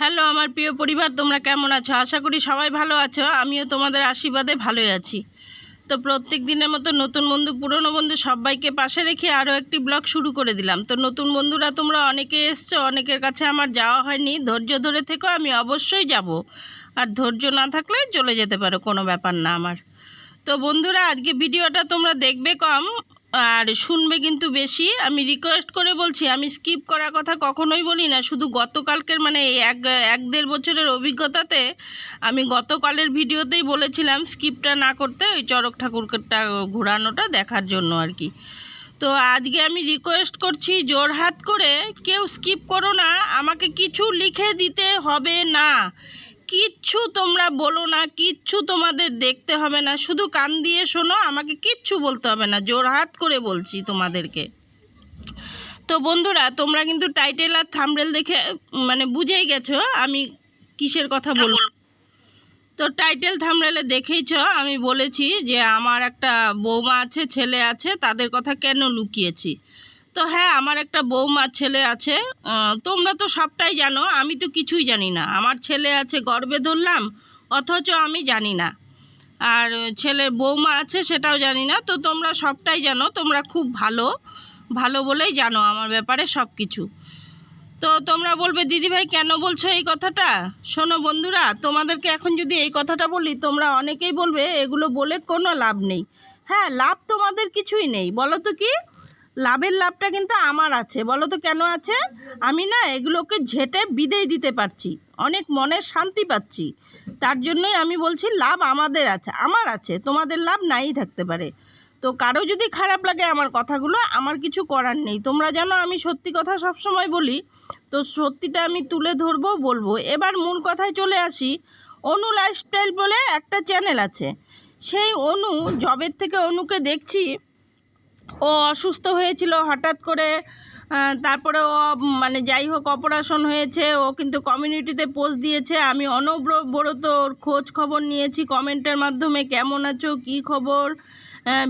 Hello, আমার প্রিয় পরিবার, তোমরা কেমন আছো? আশা করি সবাই ভালো আছো, আমিও তোমাদের আশীর্বাদে ভালোই আছি। তো প্রত্যেক দিনের মতো নতুন বন্ধু, পুরনো বন্ধু সবাইকে পাশে রেখে আরও একটি ব্লগ শুরু করে দিলাম। তো নতুন বন্ধুরা তোমরা অনেকে এসছো, অনেকের কাছে আমার যাওয়া হয়নি। ধৈর্য ধরে থেকো, আমি অবশ্যই যাব। আর ধৈর্য না থাকলে চলে যেতে পারো, কোনো ব্যাপার না আমার। তো বন্ধুরা, আজকে ভিডিওটা তোমরা দেখবে কম। আর শুনবে কিন্তু বেশি। আমি রিকোয়েস্ট করে বলছি, আমি স্কিপ করার কথা কখনোই বলি না, শুধু গতকালকের মানে এক এক দেড় বছরের অভিজ্ঞতাতে আমি গতকালের ভিডিওতেই বলেছিলাম স্কিপটা না করতে ওই চরক ঠাকুরটা ঘোরানোটা দেখার জন্য আর কি। তো আজকে আমি রিকোয়েস্ট করছি জোরহাত করে, কেউ স্কিপ করো না, আমাকে কিছু লিখে দিতে হবে না। কিচ্ছু তোমরা বলো না কিচ্ছু তোমাদের দেখতে হবে না। শুধু কান দিয়ে শোনো আমাকে কিচ্ছু বলতে হবে না। জোর হাত করে বলছি তোমাদেরকে। তো বন্ধুরা তোমরা কিন্তু টাইটেল আর থামরেল দেখে মানে বুঝেই গেছো আমি কিসের কথা বলব। তো টাইটেল থামরেলে দেখেইছ আমি বলেছি যে আমার একটা বৌমা আছে ছেলে আছে তাদের কথা কেন লুকিয়েছি? তো হ্যাঁ আমার একটা বৌমা ছেলে আছে। তোমরা তো সবটাই জানো, আমি তো কিছুই জানি না। আমার ছেলে আছে গর্বে ধরলাম, অথচ আমি জানি না। আর ছেলের বৌমা আছে, সেটাও জানি না। তো তোমরা সবটাই জানো, তোমরা খুব ভালো ভালো বলেই জানো আমার ব্যাপারে সব কিছু তো তোমরা বলবে, দিদিভাই, কেন বলছো এই কথাটা? শোনো বন্ধুরা, তোমাদেরকে এখন যদি এই কথাটা বলি, তোমরা অনেকেই বলবে, এগুলো বলে কোনো লাভ নেই। হ্যাঁ লাভ তোমাদের কিছুই নেই। বলো তো কি? লাভের লাভটা কিন্তু আমার আছে। বলো তো কেন আছে? আমি না এগুলোকে ঝেটে বিদেয় দিতে পারছি। অনেক মনের শান্তি পাচ্ছি। তার জন্যই আমি বলছি লাভ আমাদের আছে, আমার আছে। তোমাদের লাভ নাই থাকতে পারে। তো কারও যদি খারাপ লাগে আমার কথাগুলো, আমার কিছু করার নেই। তোমরা জানো আমি সত্যি কথা সব সময় বলি, তো সত্যিটা আমি তুলে ধরবো, বলব। এবার মূল কথায় চলে আসি। অনু লাইফস্টাইল বলে একটা চ্যানেল আছে। সেই অনু জবের থেকে অনুকে দেখছি। ও অসুস্থ হয়েছিল হঠাৎ করে তারপরে ও মানে যাই হোক অপারেশন হয়েছে, ও কিন্তু কমিউনিটিতে পোস্ট দিয়েছে। আমি অনবরত ওর খোঁজ খবর নিয়েছি, কমেন্টের মাধ্যমে, কেমন আছো? কি খবর?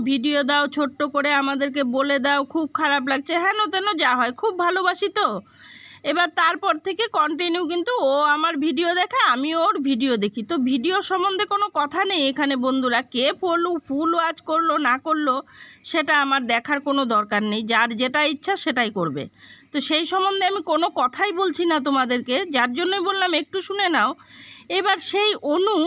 ভিডিও দাও ছোট্ট করে আমাদেরকে বলে দাও, খুব খারাপ লাগছে। হেন তেন যা হয়, খুব ভালোবাসি তো। এবার তারপর থেকে কন্টিনিউ কিন্তু ও আমার ভিডিও দেখে আমি ওর ভিডিও দেখি। তো ভিডিও সম্বন্ধে কোনো কথা নেই এখানে বন্ধুরা। কে ফুল ফুল ওয়াচ করল, না করল, সেটা আমার দেখার কোনো দরকার নেই। যার যেটা ইচ্ছা সেটাই করবে। তো সেই সম্বন্ধে আমি কোনো কথাই বলছি না তোমাদেরকে। যার জন্যই বললাম, একটু শুনে নাও। এবার সেই অনু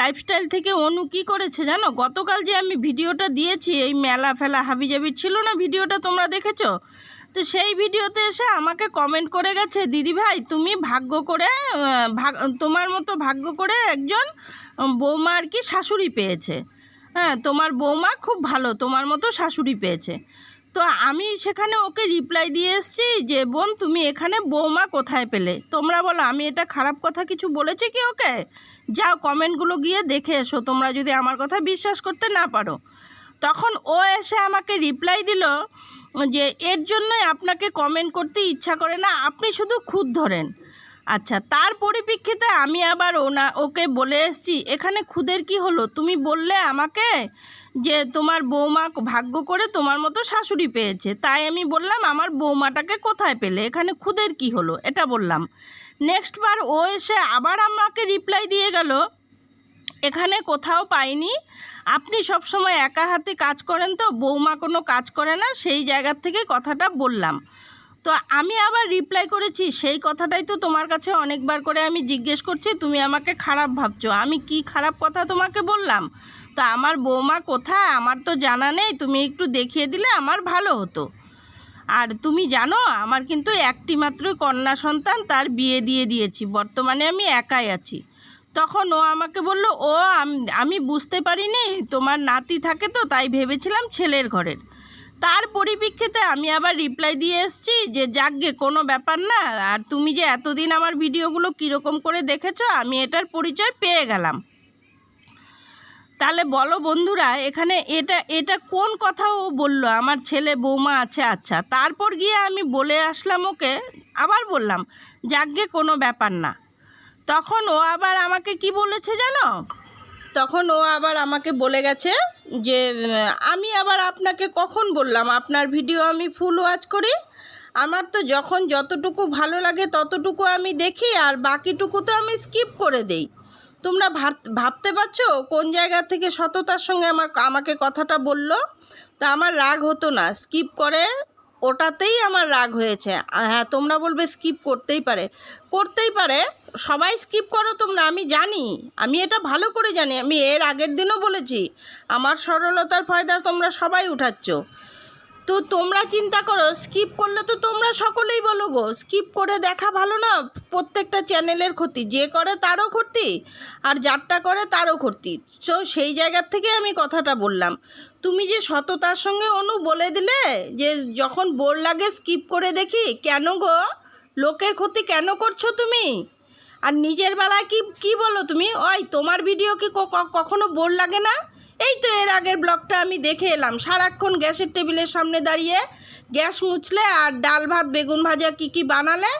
লাইফস্টাইল থেকে অনু কি করেছে জানো? গতকাল যে আমি ভিডিওটা দিয়েছি, এই মেলা ফেলা হাবিজাবির ছিল না ভিডিওটা তোমরা দেখেছ? তো সেই ভিডিওতে এসে আমাকে কমেন্ট করে গেছে, দিদি ভাই, তুমি ভাগ্য করে তোমার মতো ভাগ্য করে একজন বৌমা আর কি শাশুড়ি পেয়েছে? হ্যাঁ তোমার বৌমা খুব ভালো, তোমার মতো শাশুড়ি পেয়েছে। তো আমি সেখানে ওকে রিপ্লাই দিয়ে এসেছি যে, বোন, তুমি এখানে বৌমা কোথায় পেলে? তোমরা বলো, আমি এটা খারাপ কথা কিছু বলেছি কি ওকে? যাও কমেন্টগুলো গিয়ে দেখে এসো, তোমরা যদি আমার কথা বিশ্বাস করতে না পারো। তখন ও এসে আমাকে রিপ্লাই দিল যে, এর জন্যই আপনাকে কমেন্ট করতে ইচ্ছা করে না, আপনি শুধু খুদ ধরেন। আচ্ছা তার পরিপ্রেক্ষিতে আমি আবার ওনা, ওকে বলে এসেছি, এখানে খুদের কি হলো? তুমি বললে আমাকে যে, তোমার বৌমা ভাগ্য করে তোমার মতো শাশুড়ি পেয়েছে। তাই আমি বললাম, আমার বৌমাটাকে কোথায় পেলে? এখানে খুদের কি হলো? এটা বললাম। নেক্সট বার ও এসে আবার আমাকে রিপ্লাই দিয়ে গেল এখানে কোথাও পাইনি। আপনি সব সময় একা হাতে কাজ করেন তো, বৌমা কোনো কাজ করে না, সেই জায়গার থেকে কথাটা বললাম। তো আমি আবার রিপ্লাই করেছি, সেই কথাটাই তো তোমার কাছে অনেকবার করে আমি জিজ্ঞেস করছি, তুমি আমাকে খারাপ ভাবছ। আমি কি খারাপ কথা তোমাকে বললাম? তো আমার বৌমা কোথায়? আমার তো জানা নেই, তুমি একটু দেখিয়ে দিলে আমার ভালো হতো। আর তুমি জানো, আমার কিন্তু একটি মাত্রই কন্যা সন্তান, তার বিয়ে দিয়ে দিয়েছি, বর্তমানে আমি একাই আছি। তখন ও আমাকে বলল, ও, আম- বুঝতে পারিনি, তোমার নাতি থাকে তো, তাই ভেবেছিলাম ছেলের ঘরের। তার পরিপ্রেক্ষিতে আমি আবার রিপ্লাই দিয়ে এসেছি যে, যাকগে, কোনো ব্যাপার না, আর তুমি যে এতদিন আমার ভিডিওগুলো কীরকম করে দেখেছ, আমি এটার পরিচয় পেয়ে গেলাম। তাহলে বলো বন্ধুরা, এখানে এটা এটা কোন কথা ও বলল, আমার ছেলে বৌমা আছে আচ্ছা। তারপর গিয়ে আমি বলে আসলাম ওকে, আবার বললাম, যাকগে, কোনো ব্যাপার না। তখন ও আবার আমাকে কি বলেছে জানো? তখন ও আবার আমাকে বলে গেছে যে, আমি আবার আপনাকে কখন বললাম? আপনার ভিডিও আমি ফুল ওয়াচ করি। আমার তো যখন যতটুকু ভালো লাগে ততটুকু আমি দেখি আর বাকিটুকু তো আমি স্কিপ করে দেই। তোমরা ভাব- ভাবতে পারছ কোন জায়গা থেকে সততার সঙ্গে আমার, আমাকে কথাটা বলল? তা আমার রাগ হতো না। স্কিপ করে ওটাতেই আমার রাগ হয়েছে। হ্যাঁ তোমরা বলবে স্কিপ করতেই পারে। করতেই পারে, সবাই স্কিপ করো তোমরা, আমি জানি, আমি এটা ভালো করে জানি, আমি এর আগের দিনও বলেছি, আমার সরলতার ফায়দা তোমরা সবাই উঠাচ্ছ। তো তোমরা চিন্তা করো স্কিপ করলে তো তোমরা সকলেই বলো গো। স্কিপ করে দেখা ভালো না, প্রত্যেকটা চ্যানেলের ক্ষতি, যে করে তারও ক্ষতি, আর যারটা করে তারও ক্ষতি। তো সেই জায়গার থেকে আমি কথাটা বললাম। তুমি যে সততার সঙ্গে অনু বলে দিলে, যে যখন বোর লাগে স্কিপ করে দেখি, কেন গো? লোকের ক্ষতি কেন করছ তুমি? আর নিজের বেলায় কি কি বলো তুমি? ওই, তোমার ভিডিও ক- কখনো বোর লাগে না? এই তো এর আগের ব্লগটা আমি দেখে এলাম। সারাক্ষণ গ্যাসের টেবিলের সামনে দাঁড়িয়ে গ্যাস মুছলে আর ডাল ভাত, বেগুন ভাজা কি কি বানালে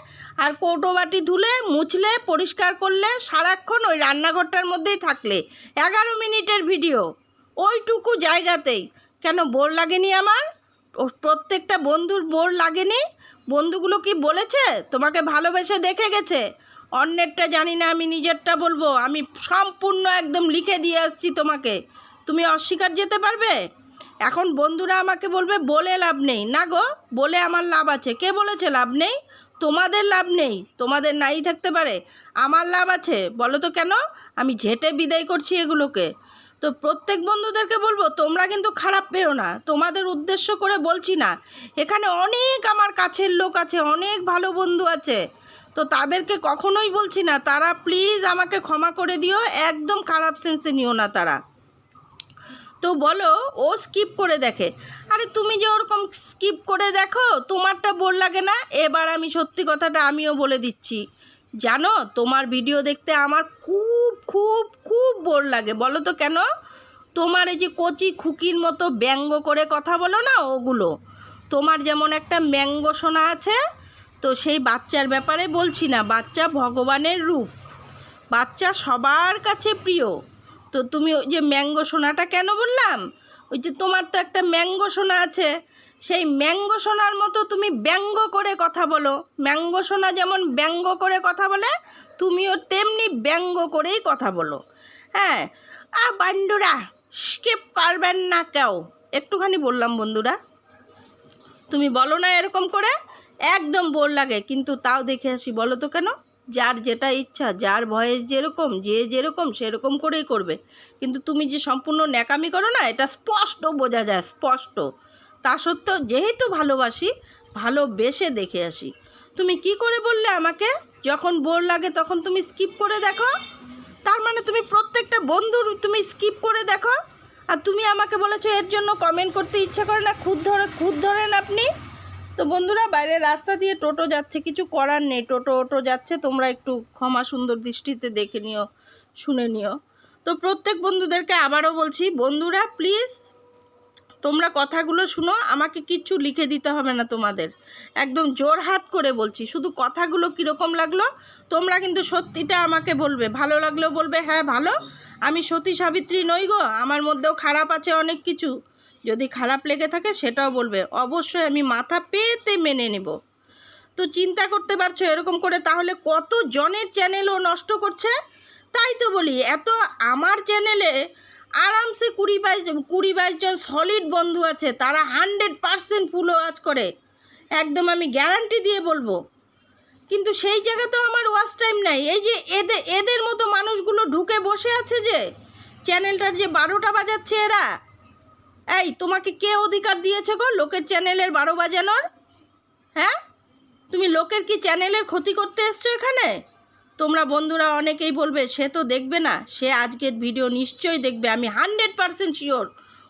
আর কৌটো বাটি ধুলে, মুছলে, পরিষ্কার করলে সারাক্ষণ ওই রান্নাঘরটার মধ্যেই থাকলে। এগারো মিনিটের ভিডিও। ওইটুকু জায়গাতেই। কেন বোর লাগেনি আমার? প্রত্যেকটা বন্ধুর বোর লাগেনি। বন্ধুগুলো কি বলেছে? তোমাকে ভালোবেসে দেখে গেছে? অন্যেরটা জানি না আমি নিজেরটা বলব। আমি সম্পূর্ণ একদম লিখে দিয়ে আসছি তোমাকে। তুমি অস্বীকার যেতে পারবে? এখন বন্ধুরা আমাকে বলবে, বলে লাভ নেই। না গো, বলে আমার লাভ আছে। কে বলেছে লাভ নেই? তোমাদের লাভ নেই। তোমাদের নাই থাকতে পারে। আমার লাভ আছে। বলো তো কেন? আমি ঝেটে বিদায় করছি এগুলোকে। তো প্রত্যেক বন্ধুদেরকে বলব, তোমরা কিন্তু খারাপ পেও না। তোমাদের উদ্দেশ্য করে বলছি না। এখানে অনেক আমার কাছের লোক আছে, অনেক ভালো বন্ধু আছে। তো তাদেরকে কখনোই বলছি না। তারা, প্লিজ আমাকে ক্ষমা করে দিও। একদম খারাপ সেন্সে নিও না তারা। তো বলো, ও স্কিপ করে দেখে। আরে তুমি যে ওরকম স্কিপ করে দেখো, তোমারটা বোর লাগে না? এবার আমি সত্যি কথাটা আমিও বলে দিচ্ছি। জানো, তোমার ভিডিও দেখতে আমার খুব খুব খুব বোর লাগে। বলো তো কেন? তোমার এই যে কচি খুকির মতো ব্যঙ্গ করে কথা বলো না ওগুলো? তোমার যেমন একটা ম্যাঙ্গ শোনা আছে, তো সেই বাচ্চার ব্যাপারে বলছি না। বাচ্চা ভগবানের রূপ। বাচ্চা সবার কাছে প্রিয়। তো তুমি ওই যে ম্যাঙ্গো সোনাটা কেন বললাম? ওই যে তোমার তো একটা ম্যাঙ্গো সোনা আছে। সেই ম্যাঙ্গো সোনার মতো তুমি ব্যঙ্গ করে কথা বলো। ম্যাঙ্গো সোনা যেমন ব্যঙ্গ করে কথা বলে, তুমিও তেমনি ব্যঙ্গ করেই কথা বলো। হ্যাঁ আর বান্ডুরা স্কিপ করবেন না কেউ। একটুখানি বললাম বন্ধুরা। তুমি বলো না এরকম করে, একদম বোর লাগে, কিন্তু তাও দেখে আসি, বলো তো কেন? যার যেটা ইচ্ছা, যার ভয়েস যেরকম, যে যেরকম সেরকম করেই করবে। কিন্তু তুমি যে সম্পূর্ণ ন্যাকামি করো না, এটা স্পষ্ট বোঝা যায়, স্পষ্ট। তা সত্ত্বেও যেহেতু ভালোবাসি, ভালোবেসে দেখে আসি। তুমি কি করে বললে আমাকে? যখন বোর লাগে তখন তুমি স্কিপ করে দেখো। তার মানে তুমি প্রত্যেকটা বন্ধুর তুমি স্কিপ করে দেখো। আর তুমি আমাকে বলেছ এর জন্য কমেন্ট করতে ইচ্ছা করে না, খুদ ধরে, খুদ ধরেন আপনি। তো বন্ধুরা বাইরে রাস্তা দিয়ে টোটো যাচ্ছে, কিছু করার নেই। টোটো ওটো যাচ্ছে, তোমরা একটু ক্ষমা সুন্দর দৃষ্টিতে দেখে নিও, শুনে নিও। তো প্রত্যেক বন্ধুদেরকে আবারও বলছি, বন্ধুরা প্লিজ তোমরা কথাগুলো শুনো, আমাকে কিচ্ছু লিখে দিতে হবে না তোমাদের। একদম জোর হাত করে বলছি, শুধু কথাগুলো কীরকম লাগল, তোমরা কিন্তু সত্যিটা আমাকে বলবে। ভালো লাগলেও বলবে হ্যাঁ ভালো, আমি সতী সাবিত্রী নই গো, আমার মধ্যেও খারাপ আছে অনেক কিছু। যদি খারাপ লেগে থাকে সেটাও বলবে। অবশ্যই আমি মাথা পেতে মেনে নেব। তো চিন্তা করতে পারছ এরকম করে? তাহলে কত জনের চ্যানেল ও নষ্ট করছে? তাই তো বলি, এত আমার চ্যানেলে আরামসে কুড়ি বাইশ কুড়ি বাইশ জন সলিড বন্ধু আছে, তারা হান্ড্রেড পারসেন্ট ফুল ওয়াচ করে। একদম আমি গ্যারান্টি দিয়ে বলব। কিন্তু সেই জায়গাতেও আমার ওয়াচ টাইম নাই। এই যে এদের এদের মতো মানুষগুলো ঢুকে বসে আছে যে চ্যানেলটার যে বারোটা বাজাচ্ছে এরা এই, তোমাকে কে অধিকার দিয়েছে গো লোকের চ্যানেলের বারো বাজানোর? হ্যাঁ? তুমি লোকের কি চ্যানেলের ক্ষতি করতে এসছো এখানে? তোমরা বন্ধুরা অনেকেই বলবে, সে তো দেখবে না, সে আজকের ভিডিও নিশ্চয়ই দেখবে, আমি হান্ড্রেড পারসেন্ট শিওর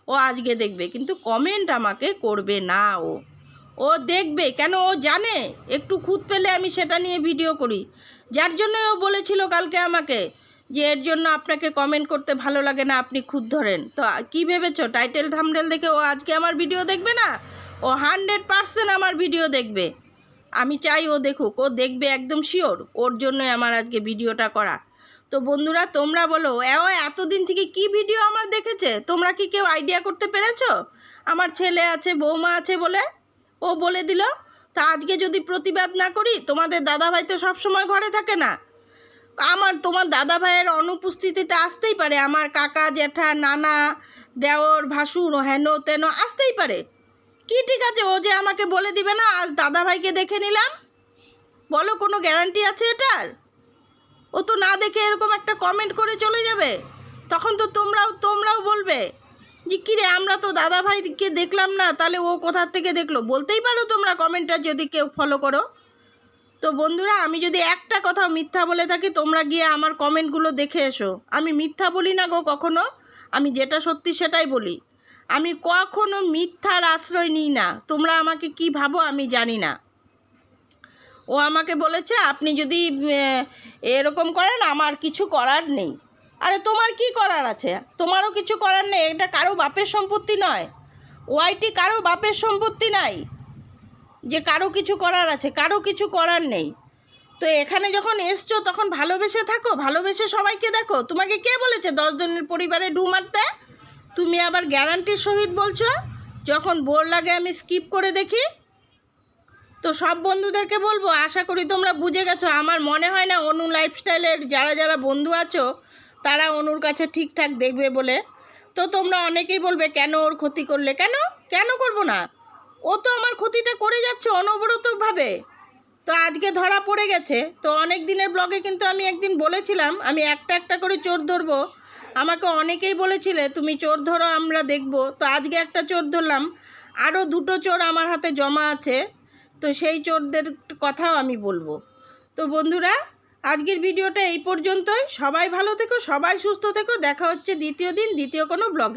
ও আজকে দেখবে, কিন্তু কমেন্ট আমাকে করবে না ও। ও দেখবে, কেন ও জানে? একটু খুঁত পেলে আমি সেটা নিয়ে ভিডিও করি। যার জন্য ও বলেছিল কালকে আমাকে যে এর জন্য আপনাকে কমেন্ট করতে ভালো লাগে না, আপনি খুদ ধরেন। তো কি ভেবেছো? টাইটেল থামডেল দেখে ও আজকে আমার ভিডিও দেখবে না? ও হান্ড্রেড পারসেন্ট আমার ভিডিও দেখবে। আমি চাই ও দেখুক, ও দেখবে একদম শিওর ওর জন্যই আমার আজকে ভিডিওটা করা। তো বন্ধুরা, তোমরা বলো, এ এতদিন থেকে কি ভিডিও আমার দেখেছে? তোমরা কি কেউ আইডিয়া করতে পেরেছ? আমার ছেলে আছে, বৌমা আছে বলে? ও বলে দিল। তা আজকে যদি প্রতিবাদ না করি, তোমাদের দাদাভাই তো সবসময় ঘরে থাকে না। আমার তোমার দাদা ভাইয়ের অনুপস্থিতিতে আসতেই পারে, আমার কাকা, জ্যাঠা, নানা, দেওর, ভাসুর, হেন, তেন, আসতেই পারে। কি ঠিক আছে ও যে আমাকে বলে দিবে না, আজ দাদা ভাইকে দেখে নিলাম? বলো কোনো গ্যারান্টি আছে এটার? ও তো না দেখে এরকম একটা কমেন্ট করে চলে যাবে। তখন তো তোমরাও তোমরাও বলবে যে, কিরে, আমরা তো দাদা ভাইকে দেখলাম না, তাহলে ও কোথার থেকে দেখল? বলতেই পারো তোমরা কমেন্টটা যদি কেউ ফলো করো। তো বন্ধুরা, আমি যদি একটা কথাও মিথ্যা বলে থাকি, তোমরা গিয়ে আমার কমেন্টগুলো দেখে এসো। আমি মিথ্যা বলি না গো কখনো, আমি যেটা সত্যি সেটাই বলি। আমি কখনো মিথ্যার আশ্রয় নিই না, তোমরা আমাকে কি ভাবো আমি জানি না। ও আমাকে বলেছে, আপনি যদি এরকম করেন, আমার কিছু করার নেই। আরে, তোমার কি করার আছে? তোমারও কিছু করার নেই, এটা কারও বাপের সম্পত্তি নয়। ওয়াইটি কারও বাপের সম্পত্তি নাই। যে কারও কিছু করার আছে, কারও কিছু করার নেই। তো এখানে যখন এসছো, তখন ভালোবেসে থাকো, ভালোবেসে সবাইকে দেখো। তোমাকে কে বলেছে দশজনের পরিবারে ডু মারতে? তুমি আবার গ্যারান্টির সহিত বলছো, যখন বোর লাগে আমি স্কিপ করে দেখি। তো সব বন্ধুদেরকে বলব, আশা করি তোমরা বুঝে গেছো, আমার মনে হয় না অনু লাইফস্টাইলের যারা যারা বন্ধু আছো, তারা অনুর কাছে ঠিকঠাক দেখবে বলে। তো তোমরা অনেকেই বলবে, কেন ওর ক্ষতি করলে? কেন? কেন করব না? ও তো আমার ক্ষতিটা করে যাচ্ছে অনবরতভাবে। তো আজকে ধরা পড়ে গেছে। তো অনেক দিনের ব্লগে কিন্তু আমি একদিন বলেছিলাম, আমি একটা একটা করে চোর ধরবো। আমাকে অনেকেই বলেছিলে, তুমি চোর ধরো, আমরা দেখব। তো আজকে একটা চোর ধরলাম। আরও দুটো চোর আমার হাতে জমা আছে। তো সেই চোরদের কথাও আমি বলব। তো বন্ধুরা, আজকের ভিডিওটা এই পর্যন্তই। সবাই ভালো থেকো, সবাই সুস্থ থেকো। দেখা হচ্ছে দ্বিতীয় দিন, দ্বিতীয় কোনো ব্লগে।